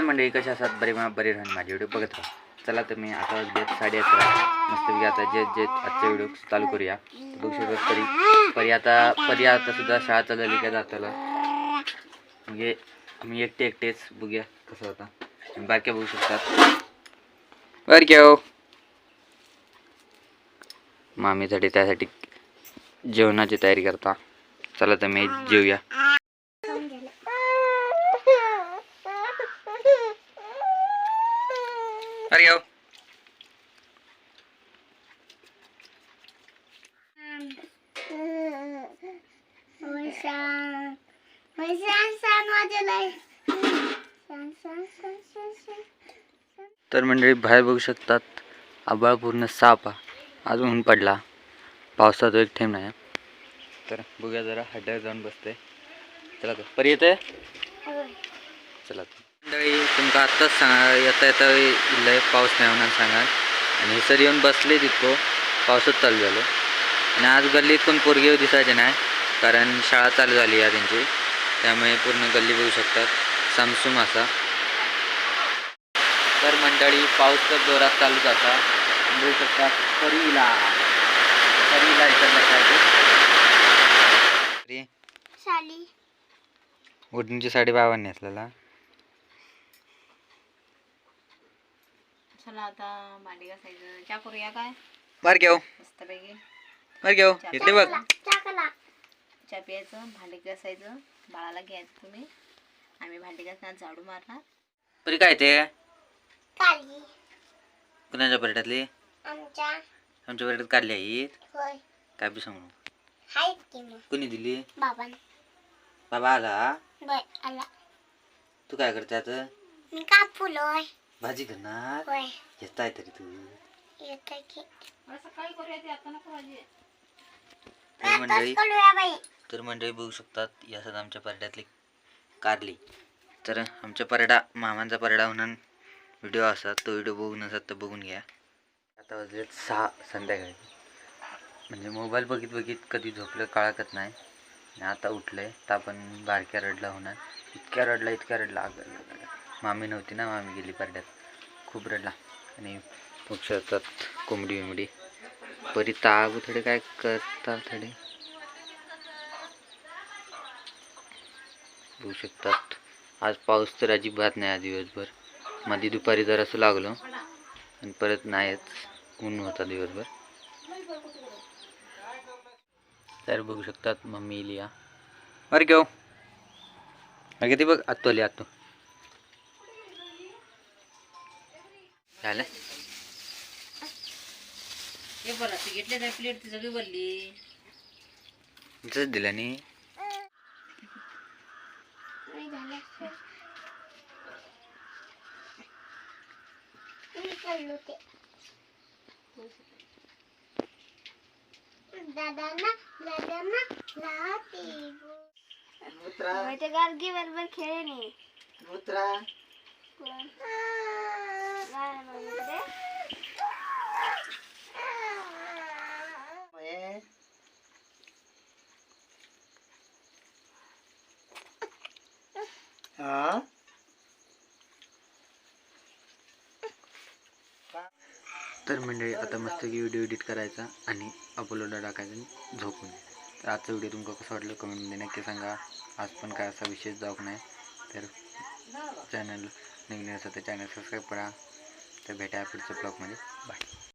मंडळी कशा असतात बरे मला बरे राहून माझे व्हिडिओ बघत राहा. चला तर मी आता वाजले साडे अकरा. मस्तपैकी आता जे जे आजचा व्हिडिओ चालू करूया. बघू शकत परी परी आता परी आता सुद्धा शाळा चालली का जाताला म्हणजे आम्ही एकटे एकटेच बघूया कसं होता. बारक्या बघू शकतात. बारक्या हो. मामीसाठी त्यासाठी जेवणाची तयारी करता. चला तर मी जेवूया अरे हो तर मंडळी बाहेर बघू शकतात आबाळ पूर्ण साप आहे. आज ऊन पडला. पावसात एक ठेम नाही. तर बघूया जरा हड्ड्यावर जाऊन बसते चला तर परी येते चला मंडळी तुमका आत्ताच सांगा येता येता लय पाऊस नाही होणार सांगाल. आणि सर येऊन बसले तिथं पावसात चालू झालो. आणि आज गल्लीत पण पोरगे दिसायचे नाही. कारण शाळा चालू झाली आहे त्यांची. त्यामुळे पूर्ण गल्ली बघू शकतात. सामसूम असा. तर मंडळी पाऊस तर जोरात चालू जाता बघू शकतात परीला परीला इथं बसायचं. ओढणीची साडी बाबांनी असलेला चला आता भांडी घासायचं. चहा करूया काय? बार घेऊ. मस्तपैकी. बार घेऊ. घेतले बघ. चहा प्यायचं भांडी घासायचं. बाळाला घ्यायचं तुम्ही. आम्ही भांडी घासणार झाडू मारणार. परी काय ते? काली कुणाच्या पर्यटातली आमच्या. आमच्या पर्यटात काढली आहेत होय. काय बी सांगू. हायत की मग कुणी दिली? बाबान. बाबा आला? बर आला. तू काय करते आता? मी कापुलोय भाजी करणार? होय. येत आहे तरी तू. येत की. सकाळी करूया ते आता नको भाजी. तर मंडळी. आताच करूया बाई. तर मंडळी बघू शकतात यासाठी आमच्या परड्यातली कारली. तर आमच्या परडा मामांचा परडा होणार व्हिडिओ असतात तो व्हिडिओ बघून असतात तर बघून घ्या. आता वाजले सहा संध्याकाळी. म्हणजे मोबाईल बघित बघित कधी झोपलं कळकत नाही. आणि आता आहे तर आपण बारक्या रडला होणार. इतक्या रडला इतक्या रडला. अगं, मामी नव्हती ना मामी गेली परड्यात. खूप रडला. आणि पक्ष असतात कोंबडी बिंबडी परी ताब थोडे काय करतात थोडे. बघू शकतात. आज पाऊस तर अजिबात नाही आज दिवसभर. मध्ये दुपारी जरासं लागलं. आणि परत नाहीच ऊन होता दिवसभर. तर बघू शकतात मम्मी लिया अरे घेऊ. अरे किती बघ आत्तो आली आत्तो झालं? घेतले काय प्लेट ती सगळी बोलली तसंच दिलं नाही नाही झालं मी चाललो ते दादांना दादांना लाती ते गार्गी बरोबर खेळे नाही तर मंडळी आता मस्त की व्हिडिओ एडिट करायचा आणि अपलोडला टाकायचा आणि झोपून. तर आजचा व्हिडिओ तुमका कसं वाटलं कमेंटमध्ये नक्की सांगा. आज पण काय असा विशेष जाऊक नाही. तर चॅनल नवीन असेल तर चॅनल सबस्क्राईब करा. तर भेटा पुढच्या ब्लॉगमध्ये बाय